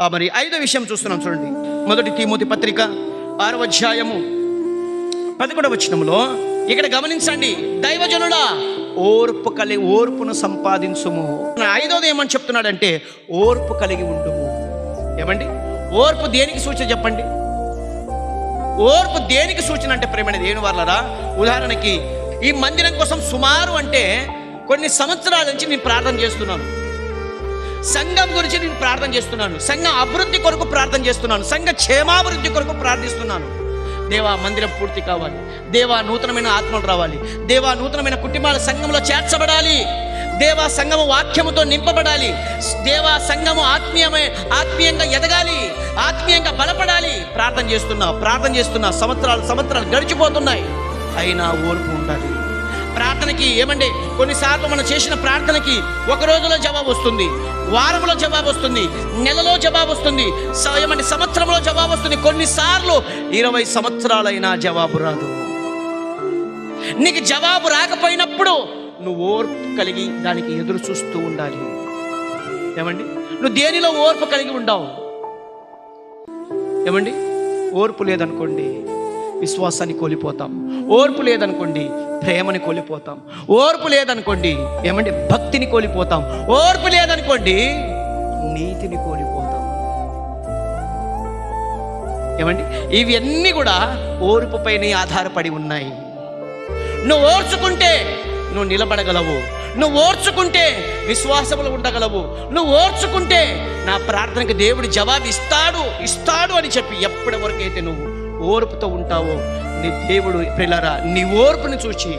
మరి ఐదో విషయం చూస్తున్నాం చూడండి. మొదటి తీమోతి పత్రిక ఆరవ అధ్యాయము పదకొండవ వచనంలో ఇక్కడ గమనించండి దైవజనుడా ఓర్పు కలిగి ఓర్పును సంపాదించుము. ఐదోది ఏమని చెప్తున్నాడంటే ఓర్పు కలిగి ఉండుము. ఏమండి? ఓర్పు దేనికి సూచన చెప్పండి? ఓర్పు దేనికి సూచన అంటే ప్రేమైన దేని వాళ్ళరా ఉదాహరణకి ఈ మందిరం కోసం సుమారు అంటే కొన్ని సంవత్సరాల నుంచి నేను ప్రార్థన చేస్తున్నాను సంఘం గురించి నేను ప్రార్థన చేస్తున్నాను. సంఘ అభివృద్ధి కొరకు ప్రార్థన చేస్తున్నాను. సంఘ క్షేమాభివృద్ధి కొరకు ప్రార్థిస్తున్నాను. దేవా మందిరం పూర్తి కావాలి. దేవా నూతనమైన ఆత్మలు రావాలి. దేవా నూతనమైన కుటుంబాల సంఘంలో చేర్చబడాలి. దేవా సంఘము వాక్యముతో నింపబడాలి. దేవా సంఘము ఆత్మీయమే ఆత్మీయంగా ఎదగాలి. ఆత్మీయంగా బలపడాలి. ప్రార్థన చేస్తున్నా ప్రార్థన చేస్తున్నా. సంవత్సరాలు సంవత్సరాలు గడిచిపోతున్నాయి. అయినా ఓర్పు ఉండాలి. ప్రార్థనకి ఏమండి? కొన్నిసార్లు మనం చేసిన ప్రార్థనకి ఒక రోజులో జవాబు వస్తుంది వారంలో జవాబు వస్తుంది నెలలో జవాబు వస్తుంది స- ఏమండి సంవత్సరంలో జవాబు వస్తుంది. కొన్నిసార్లు ఇరవై సంవత్సరాలైనా జవాబు రాదు. నీకు జవాబు రాకపోయినప్పుడు నువ్వు ఓర్పు కలిగి దానికి ఎదురు చూస్తూ ఉండాలి. ఏమండి? నువ్వు దేనిలో ఓర్పు కలిగి ఉండవు? ఏమండి? ఓర్పు లేదనుకోండి విశ్వాసాన్ని కోల్పోతాం. ఓర్పు లేదనుకోండి ప్రేమని కోల్పోతాం. ఓర్పు లేదనుకోండి ఏమండి భక్తిని కోల్పోతాం. ఓర్పు లేదనుకోండి నీతిని కోల్పోతాం. ఏమండి? ఇవన్నీ కూడా ఓర్పుపైనే ఆధారపడి ఉన్నాయి. నువ్వు ఓర్చుకుంటే నువ్వు నిలబడగలవు. నువ్వు ఓర్చుకుంటే విశ్వాసములు ఉండగలవు. నువ్వు ఓర్చుకుంటే నా ప్రార్థనకి దేవుడు జవాబు ఇస్తాడు ఇస్తాడు అని చెప్పి ఎప్పటి వరకైతే నువ్వు ఓర్పుతో ఉంటావో నీ దేవుడు పిల్లరా నీ ఓర్పుని చూచి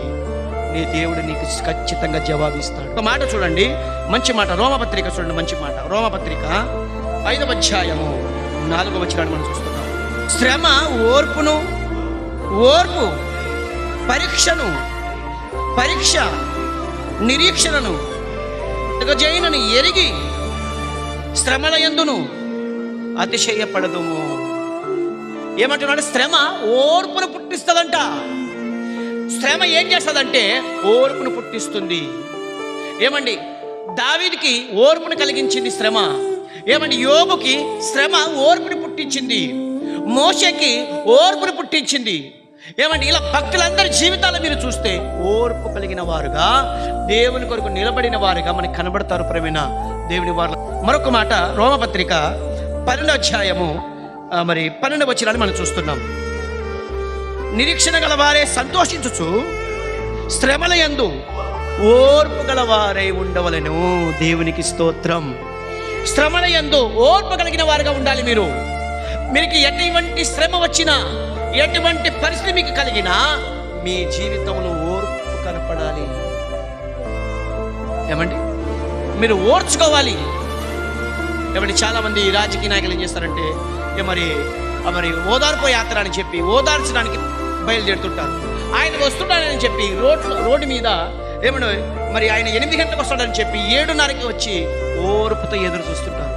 నీ దేవుడు నీకు ఖచ్చితంగా జవాబిస్తాడు. ఒక మాట చూడండి మంచి మాట రోమపత్రిక చూడండి మంచి మాట. రోమపత్రిక ఐదవ అధ్యాయము నాలుగవ వచనాన్ని మనం చూస్తున్నాం. శ్రమ ఓర్పును ఓర్పు పరీక్షను పరీక్ష నిరీక్షణను జైనను ఎరిగి శ్రమల ఎందును అతిశయపడదుము. ఏమంటున్నాడు? శ్రమ ఓర్పును పుట్టిస్తుందంట. శ్రమ ఏం చేస్తుందంటే ఓర్పును పుట్టిస్తుంది. ఏమండి? దావీదికి ఓర్పును కలిగించింది శ్రమ. ఏమండి? యోగుకి శ్రమ ఓర్పుని పుట్టించింది. మోషకి ఓర్పుని పుట్టించింది. ఏమండి? ఇలా భక్తులందరి జీవితాలు మీరు చూస్తే ఓర్పు కలిగిన వారుగా దేవుని కొరకు నిలబడిన వారుగా మనకి కనబడతారు ప్రవీణ. దేవుని వారు మరొక మాట రోమపత్రిక పన్నెండు అధ్యాయము మరి పన్నెండు వచ్చినాన్ని మనం చూస్తున్నాం. నిరీక్షణ గలవారే సంతోషించుచు శ్రమల యందు ఓర్పు గలవారై ఉండవలను. దేవునికి స్తోత్రం. శ్రమల యందు ఓర్పు కలిగిన వారుగా ఉండాలి మీరు. మీకు ఎటువంటి శ్రమ వచ్చినా ఎటువంటి పరిస్థితి మీకు కలిగినా మీ జీవితంలో ఓర్పు కనపడాలి. ఏమండి? మీరు ఓర్చుకోవాలి. ఏమంటే చాలా మంది రాజకీయ నాయకులు ఏం చేస్తారంటే ఏ మరి మరి ఓదార్పు యాత్ర అని చెప్పి ఓదార్చడానికి బయలుదేరుతుంటారు. ఆయన వస్తున్నాడని చెప్పి రోడ్లు రోడ్డు మీద ఏమన్నా మరి ఆయన ఎనిమిది గంటలకు వస్తాడని చెప్పి ఏడున్నరకి వచ్చి ఓర్పుతో ఎదురు చూస్తుంటారు.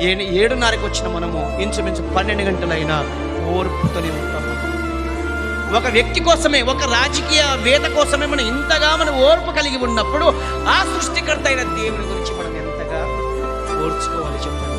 ఏ- ఏడున్నరకి వచ్చిన మనము ఇంచుమించు పన్నెండు గంటలైనా ఓర్పుతోనే ఉంటాము ఒక వ్యక్తి కోసమే ఒక రాజకీయ వేద కోసమే మనం ఇంతగా మనం ఓర్పు కలిగి ఉన్నప్పుడు ఆ సృష్టికర్త అయిన దేవుని గురించి మనం ఎంతగా ఓర్చుకోవాలి చెప్పండి